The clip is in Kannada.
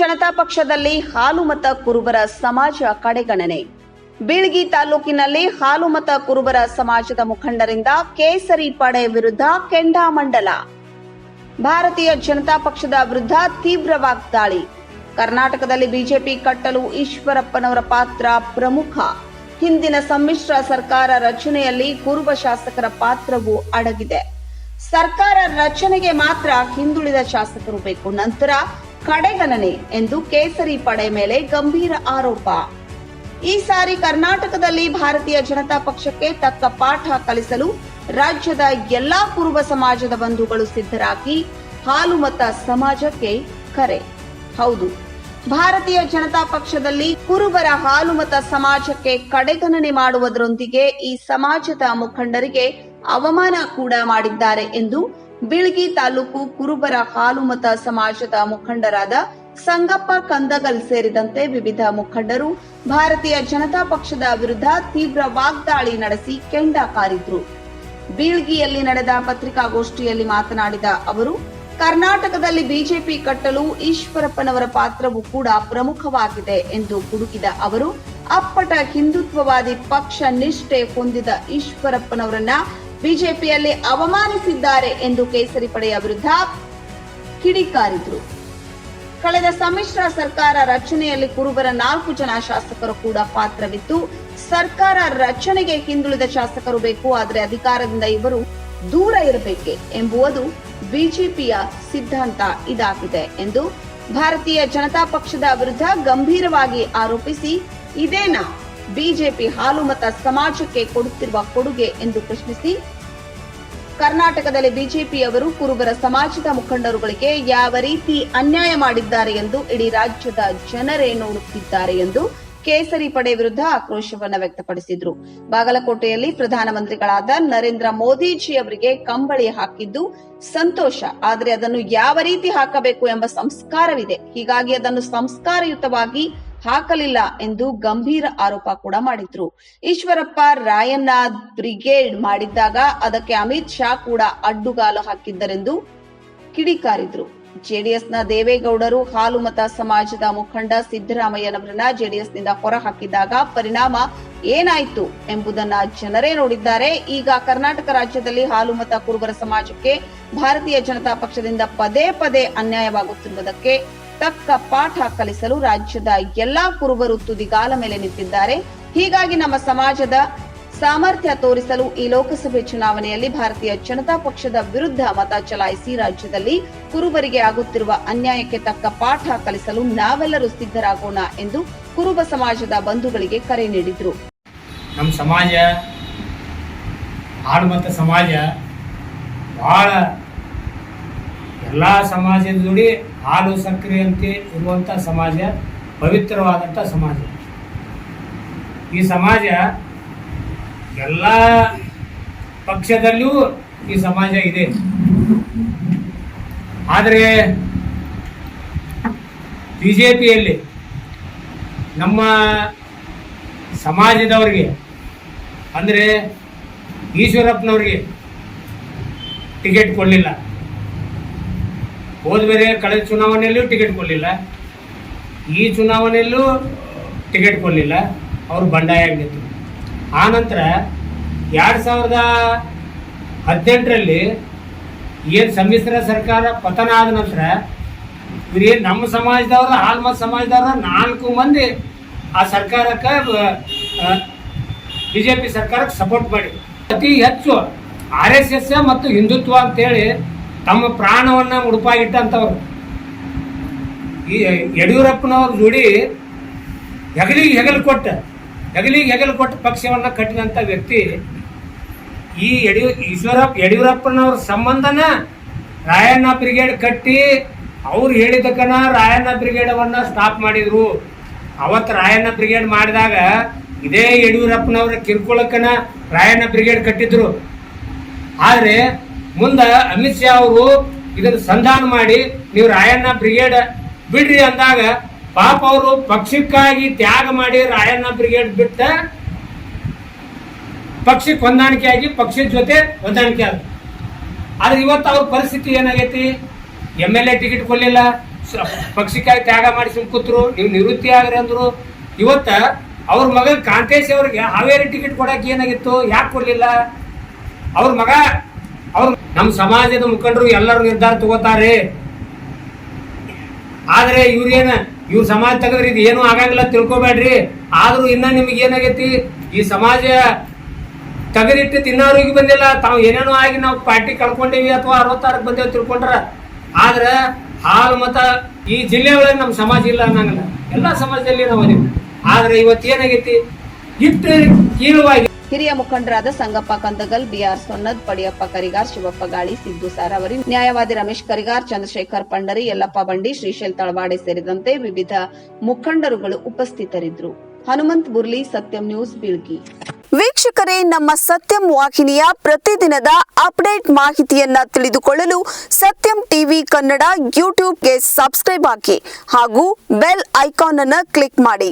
ಜನತಾ ಪಕ್ಷದಲ್ಲಿ ಹಾಲುಮತ ಕುರುಬರ ಸಮಾಜ ಕಡೆಗಣನೆ. ಬೀಳ್ಗಿ ತಾಲೂಕಿನಲ್ಲಿ ಹಾಲುಮತ ಕುರುಬರ ಸಮಾಜದ ಮುಖಂಡರಿಂದ ಕೇಸರಿ ಪಡೆ ವಿರುದ್ಧ ಕೆಂಡಾಮಂಡಲ ಭಾರತೀಯ ಜನತಾ ಪಕ್ಷದ ವಿರುದ್ಧ ತೀವ್ರ ವಾಗ್ದಾಳಿ. ಕರ್ನಾಟಕದಲ್ಲಿ ಬಿಜೆಪಿ ಕಟ್ಟಲು ಈಶ್ವರಪ್ಪನವರ ಪಾತ್ರ ಪ್ರಮುಖ. ಹಿಂದಿನ ಸಮ್ಮಿಶ್ರ ಸರ್ಕಾರ ರಚನೆಯಲ್ಲಿ ಕುರುಬ ಶಾಸಕರ ಪಾತ್ರವೂ ಅಡಗಿದೆ. ಸರ್ಕಾರ ರಚನೆಗೆ ಮಾತ್ರ ಹಿಂದುಳಿದ ಶಾಸಕರು ಬೇಕು. ನಂತರ ಕಡೆಗಣನೆ ಎಂದು ಕೇಸರಿ ಪಡೆ ಮೇಲೆ ಗಂಭೀರ ಆರೋಪ. ಈ ಸಾರಿ ಕರ್ನಾಟಕದಲ್ಲಿ ಭಾರತೀಯ ಜನತಾ ಪಕ್ಷಕ್ಕೆ ತಕ್ಕ ಪಾಠ ಕಲಿಸಲು ರಾಜ್ಯದ ಎಲ್ಲಾ ಕುರುಬ ಸಮಾಜದ ಬಂಧುಗಳು ಸಿದ್ಧರಾಗಿ ಹಾಲುಮತ ಸಮಾಜಕ್ಕೆ ಕರೆ. ಹೌದು, ಭಾರತೀಯ ಜನತಾ ಪಕ್ಷದಲ್ಲಿ ಕುರುಬರ ಹಾಲುಮತ ಸಮಾಜಕ್ಕೆ ಕಡೆಗಣನೆ ಮಾಡುವುದರೊಂದಿಗೆ ಈ ಸಮಾಜದ ಮುಖಂಡರಿಗೆ ಅವಮಾನ ಕೂಡ ಮಾಡಿದ್ದಾರೆ ಎಂದು ಬೀಳ್ಗಿ ತಾಲೂಕು ಕುರುಬರ ಹಾಲುಮತ ಸಮಾಜದ ಮುಖಂಡರಾದ ಸಂಗಪ್ಪ ಕಂದಗಲ್ ಸೇರಿದಂತೆ ವಿವಿಧ ಮುಖಂಡರು ಭಾರತೀಯ ಜನತಾ ಪಕ್ಷದ ವಿರುದ್ಧ ತೀವ್ರ ವಾಗ್ದಾಳಿ ನಡೆಸಿ ಕೆಂಡ ಕಾರಿದ್ರು. ಬೀಳ್ಗಿಯಲ್ಲಿ ನಡೆದ ಪತ್ರಿಕಾಗೋಷ್ಠಿಯಲ್ಲಿ ಮಾತನಾಡಿದ ಅವರು, ಕರ್ನಾಟಕದಲ್ಲಿ ಬಿಜೆಪಿ ಕಟ್ಟಲು ಈಶ್ವರಪ್ಪನವರ ಪಾತ್ರವೂ ಕೂಡ ಪ್ರಮುಖವಾಗಿದೆ ಎಂದು ಗುಡುಗಿದ ಅವರು, ಅಪ್ಪಟ ಹಿಂದುತ್ವವಾದಿ ಪಕ್ಷ ನಿಷ್ಠೆ ಹೊಂದಿದ ಈಶ್ವರಪ್ಪನವರನ್ನ ಬಿಜೆಪಿಯಲ್ಲಿ ಅವಮಾನಿಸಿದ್ದಾರೆ ಎಂದು ಕೇಸರಿ ಪಡೆಯ ವಿರುದ್ಧ ಕಿಡಿಕಾರಿದ್ರು ಕಳೆದ ಸಮ್ಮಿಶ್ರ ಸರ್ಕಾರ ರಚನೆಯಲ್ಲಿ ಕುರುಬರ ನಾಲ್ಕು ಜನ ಶಾಸಕರು ಕೂಡ ಪಾತ್ರವಿದ್ದು ಸರ್ಕಾರ ರಚನೆಗೆ ಹಿಂದುಳಿದ ಶಾಸಕರು ಬೇಕು, ಆದರೆ ಅಧಿಕಾರದಿಂದ ಇವರು ದೂರ ಇರಬೇಕೆ ಎಂಬುವುದು ಬಿಜೆಪಿಯ ಸಿದ್ಧಾಂತ ಇದಾಗಿದೆ ಎಂದು ಭಾರತೀಯ ಜನತಾ ಪಕ್ಷದ ವಿರುದ್ಧ ಗಂಭೀರವಾಗಿ ಆರೋಪಿಸಿ ಇದೇನಾ ಬಿಜೆಪಿ ಹಾಲುಮತ ಸಮಾಜಕ್ಕೆ ಕೊಡುತ್ತಿರುವ ಕೊಡುಗೆ ಎಂದು ಪ್ರಶ್ನಿಸಿ. ಕರ್ನಾಟಕದಲ್ಲಿ ಬಿಜೆಪಿಯವರು ಕುರುಬರ ಸಮಾಜದ ಮುಖಂಡರುಗಳಿಗೆ ಯಾವ ರೀತಿ ಅನ್ಯಾಯ ಮಾಡಿದ್ದಾರೆ ಎಂದು ಇಡೀ ರಾಜ್ಯದ ಜನರೇ ನೋಡುತ್ತಿದ್ದಾರೆ ಎಂದು ಕೇಸರಿ ಪಡೆ ವಿರುದ್ಧ ಆಕ್ರೋಶವನ್ನು ವ್ಯಕ್ತಪಡಿಸಿದ್ರು. ಬಾಗಲಕೋಟೆಯಲ್ಲಿ ಪ್ರಧಾನಮಂತ್ರಿಗಳಾದ ನರೇಂದ್ರ ಮೋದಿಜಿ ಅವರಿಗೆ ಕಂಬಳಿ ಹಾಕಿದ್ದು ಸಂತೋಷ. ಆದರೆ ಅದನ್ನು ಯಾವ ರೀತಿ ಹಾಕಬೇಕು ಎಂಬ ಸಂಸ್ಕಾರವಿದೆ. ಹೀಗಾಗಿ ಅದನ್ನು ಸಂಸ್ಕಾರಯುತವಾಗಿ ಹಾಕಲಿಲ್ಲ ಎಂದು ಗಂಭೀರ ಆರೋಪ ಕೂಡ ಮಾಡಿದ್ರು. ಈಶ್ವರಪ್ಪ ರಾಯಣ್ಣ ಬ್ರಿಗೇಡ್ ಮಾಡಿದ್ದಾಗ ಅದಕ್ಕೆ ಅಮಿತ್ ಶಾ ಕೂಡ ಅಡ್ಡುಗಾಲು ಹಾಕಿದ್ದರೆಂದು ಕಿಡಿಕಾರಿದ್ರು. ಜೆಡಿಎಸ್ನ ದೇವೇಗೌಡರು ಹಾಲುಮತ ಸಮಾಜದ ಮುಖಂಡ ಸಿದ್ದರಾಮಯ್ಯನವರನ್ನ ಜೆಡಿಎಸ್ನಿಂದ ಹೊರ ಹಾಕಿದಾಗ ಪರಿಣಾಮ ಏನಾಯ್ತು ಎಂಬುದನ್ನ ಜನರೇ ನೋಡಿದ್ದಾರೆ. ಈಗ ಕರ್ನಾಟಕ ರಾಜ್ಯದಲ್ಲಿ ಹಾಲುಮತ ಕುರುಬರ ಸಮಾಜಕ್ಕೆ ಭಾರತೀಯ ಜನತಾ ಪಕ್ಷದಿಂದ ಪದೇ ಪದೇ ಅನ್ಯಾಯವಾಗುತ್ತಿರುವುದಕ್ಕೆ ತಕ್ಕ ಪಾಠ ಕಲಿಸಲು ರಾಜ್ಯದ ಎಲ್ಲಾ ಕುರುಬರು ತುದಿಗಾಲ ಮೇಲೆ ನಿಂತಿದ್ದಾರೆ. ಹೀಗಾಗಿ ನಮ್ಮ ಸಮಾಜದ ಸಾಮರ್ಥ್ಯ ತೋರಿಸಲು ಈ ಲೋಕಸಭೆ ಚುನಾವಣೆಯಲ್ಲಿ ಭಾರತೀಯ ಜನತಾ ಪಕ್ಷದ ವಿರುದ್ಧ ಮತ ಚಲಾಯಿಸಿ ರಾಜ್ಯದಲ್ಲಿ ಕುರುಬರಿಗೆ ಆಗುತ್ತಿರುವ ಅನ್ಯಾಯಕ್ಕೆ ತಕ್ಕ ಪಾಠ ಕಲಿಸಲು ನಾವೆಲ್ಲರೂ ಸಿದ್ಧರಾಗೋಣ ಎಂದು ಕುರುಬ ಸಮಾಜದ ಬಂಧುಗಳಿಗೆ ಕರೆ ನೀಡಿದರು. ನಮ್ಮ ಸಮಾಜ ಆಡುಮತ ಸಮಾಜ, ಭಾಳ ಎಲ್ಲ ಸಮಾಜದ ಜೋಡಿ ಹಾಲು ಸಕ್ಕರೆ ಅಂತ ಇರುವಂಥ ಸಮಾಜ ಪವಿತ್ರವಾದಂಥ ಸಮಾಜ. ಈ ಸಮಾಜ ಎಲ್ಲ ಪಕ್ಷದಲ್ಲೂ ಈ ಸಮಾಜ ಇದೆ. ಆದರೆ ಬಿ ಜೆ ಪಿಯಲ್ಲಿ ನಮ್ಮ ಸಮಾಜದವರಿಗೆ, ಅಂದರೆ ಈಶ್ವರಪ್ಪನವ್ರಿಗೆ ಟಿಕೆಟ್ ಕೊಡಲಿಲ್ಲ. ಹೋದ ಬೇರೆ ಕಳೆದ ಚುನಾವಣೆಯಲ್ಲೂ ಟಿಕೆಟ್ ಕೊಡಲಿಲ್ಲ. ಈ ಚುನಾವಣೆಯಲ್ಲೂ ಟಿಕೆಟ್ ಕೊಡಲಿಲ್ಲ. ಅವರು ಬಂಡಾಯ ಆಗಿತ್ತು ಆ ನಂತರ ಎರಡು ಸಾವಿರದ ಹದಿನೆಂಟರಲ್ಲಿ ಏನು ಸಮ್ಮಿಶ್ರ ಸರ್ಕಾರ ಪತನ ಆದ ನಂತರ ಇವ್ರೇನು ನಮ್ಮ ಸಮಾಜದವ್ರ ಆಲ್ಮತ್ ಸಮಾಜದವ್ರ ನಾಲ್ಕು ಮಂದಿ ಆ ಸರ್ಕಾರಕ್ಕೆ ಬಿ ಜೆ ಪಿ ಸರ್ಕಾರಕ್ಕೆ ಸಪೋರ್ಟ್ ಮಾಡಿ ಅತಿ ಹೆಚ್ಚು ಆರ್ ಎಸ್ ಎಸ್ ಮತ್ತು ಹಿಂದುತ್ವ ಅಂತೇಳಿ ತಮ್ಮ ಪ್ರಾಣವನ್ನು ಮುಡುಪಾಗಿಟ್ಟಂಥವ್ರು ಈ ಯಡಿಯೂರಪ್ಪನವ್ರ ಜೋಡಿ ಹೆಗಲಿಗೆ ಹೆಗಲು ಕೊಟ್ಟ, ಹೆಗಲಿಗೆ ಹೆಗಲು ಕೊಟ್ಟ ಪಕ್ಷವನ್ನು ಕಟ್ಟಿದಂಥ ವ್ಯಕ್ತಿ ಈ ಯಡಿಯೂ ಈಶ್ವರಪ್ಪ, ಯಡಿಯೂರಪ್ಪನವ್ರ ಸಂಬಂಧನ ರಾಯಣ್ಣ ಬ್ರಿಗೇಡ್ ಕಟ್ಟಿ ಅವ್ರು ಹೇಳಿದಕ್ಕನ ರಾಯಣ್ಣ ಬ್ರಿಗೇಡವನ್ನು ಸ್ಟಾಪ್ ಮಾಡಿದ್ರು. ಅವತ್ತು ರಾಯಣ್ಣ ಬ್ರಿಗೇಡ್ ಮಾಡಿದಾಗ ಇದೇ ಯಡಿಯೂರಪ್ಪನವರ ಕಿರುಕುಳಕ್ಕನ ರಾಯಣ್ಣ ಬ್ರಿಗೇಡ್ ಕಟ್ಟಿದ್ರು. ಆದರೆ ಮುಂದೆ ಅಮಿತ್ ಶಾ ಅವರು ಇದನ್ನು ಸಂಧಾನ ಮಾಡಿ, ನೀವು ರಾಯಣ್ಣ ಬ್ರಿಗೇಡ್ ಬಿಡ್ರಿ ಅಂದಾಗ ಪಾಪ ಅವರು ಪಕ್ಷಕ್ಕಾಗಿ ತ್ಯಾಗ ಮಾಡಿ ರಾಯಣ್ಣ ಬ್ರಿಗೇಡ್ ಬಿಟ್ಟ ಪಕ್ಷಕ್ಕೆ ಹೊಂದಾಣಿಕೆ ಆಗಿ ಪಕ್ಷದ ಜೊತೆ ಹೊಂದಾಣಿಕೆ ಆದ ಆದ್ರೆ ಇವತ್ತು ಅವ್ರ ಪರಿಸ್ಥಿತಿ ಏನಾಗೈತಿ? ಎಂ ಎಲ್ ಎ ಟಿಕೆಟ್ ಕೊಡಲಿಲ್ಲ. ಪಕ್ಷಕ್ಕಾಗಿ ತ್ಯಾಗ ಮಾಡಿ ಸುಮ್ ಕೂತ್ರು, ನೀವು ನಿವೃತ್ತಿ ಆಗ್ರಿ ಅಂದ್ರು. ಇವತ್ತ ಅವ್ರ ಮಗ ಕಾಂತೇಶ್ ಅವ್ರಿಗೆ ಹಾವೇರಿ ಟಿಕೆಟ್ ಕೊಡಕ್ಕೆ ಏನಾಗಿತ್ತು? ಯಾಕೆ ಕೊಡಲಿಲ್ಲ? ಅವ್ರ ಮಗ ಅವ್ರ ನಮ್ಮ ಸಮಾಜದ ಮುಖಂಡರು ಎಲ್ಲರೂ ನಿರ್ಧಾರ ತಗೋತಾರೆ. ಆದ್ರೆ ಇವ್ರೇನ ಇವ್ರ ಸಮಾಜ ತೆಗೆದ್ರೆ ಇದು ಏನು ಆಗಂಗಿಲ್ಲ ತಿಳ್ಕೊಬೇಡ್ರಿ. ಆದ್ರೂ ಇನ್ನ ನಿಮ್ಗೆ ಏನಾಗೈತಿ? ಈ ಸಮಾಜ ತೆಗೆದಿಟ್ಟು ತಿನ್ನೋರಿಗೆ ಬಂದಿಲ್ಲ. ತಾವು ಏನೇನೋ ಆಗಿ ನಾವು ಪಾರ್ಟಿ ಕಳ್ಕೊಂಡೇವಿ ಅಥವಾ ಅರವತ್ತಾರಕ್ಕೆ ಬಂದೇವಿ ತಿಳ್ಕೊಂಡ್ರ. ಆದ್ರ ಹಾಲು ಮತ ಈ ಜಿಲ್ಲೆ ಒಳಗೆ ನಮ್ಮ ಸಮಾಜ ಇಲ್ಲ ಅನ್ನಂಗಿಲ್ಲ. ಎಲ್ಲಾ ಸಮಾಜದಲ್ಲಿ ನಾವು ಅದೀವಿ. ಆದ್ರೆ ಇವತ್ತು ಏನಾಗೈತಿ? ಇಟ್ಟು ಕೀಳುವಾಗಿ ಹಿರಿಯ ಮುಖಂಡರಾದ ಸಂಗಪ್ಪ ಕಂದಗಲ್, ಬಿಆರ್ ಸೊನ್ನದ್, ಪಡಿಯಪ್ಪ ಕರಿಗಾರ್, ಶಿವಪ್ಪ ಗಾಳಿ, ಸಿದ್ದು ಸಾರಾವರಿ, ನ್ಯಾಯವಾದಿ ರಮೇಶ್ ಕರಿಗಾರ್, ಚಂದ್ರಶೇಖರ್ ಪಂಡರಿ, ಯಲ್ಲಪ್ಪ ಬಂಡಿ, ಶ್ರೀಶೈಲ್ ತಳವಾಡೆ ಸೇರಿದಂತೆ ವಿವಿಧ ಮುಖಂಡರುಗಳು ಉಪಸ್ಥಿತರಿದ್ದರು. ಹನುಮಂತ್ ಬುರ್ಲಿ ಸತ್ಯಂ ನ್ಯೂಸ್, ಬೀಳ್ಗಿ. ವೀಕ್ಷಕರೇ, ನಮ್ಮ ಸತ್ಯಂ ವಾಹಿನಿಯ ಪ್ರತಿದಿನದ ಅಪ್ಡೇಟ್ ಮಾಹಿತಿಯನ್ನ ತಿಳಿದುಕೊಳ್ಳಲು ಸತ್ಯಂ ಟಿವಿ ಕನ್ನಡ ಯೂಟ್ಯೂಬ್ಗೆ ಸಬ್ಸ್ಕ್ರೈಬ್ ಹಾಕಿ ಹಾಗೂ ಬೆಲ್ ಐಕಾನ್ ಅನ್ನು ಕ್ಲಿಕ್ ಮಾಡಿ.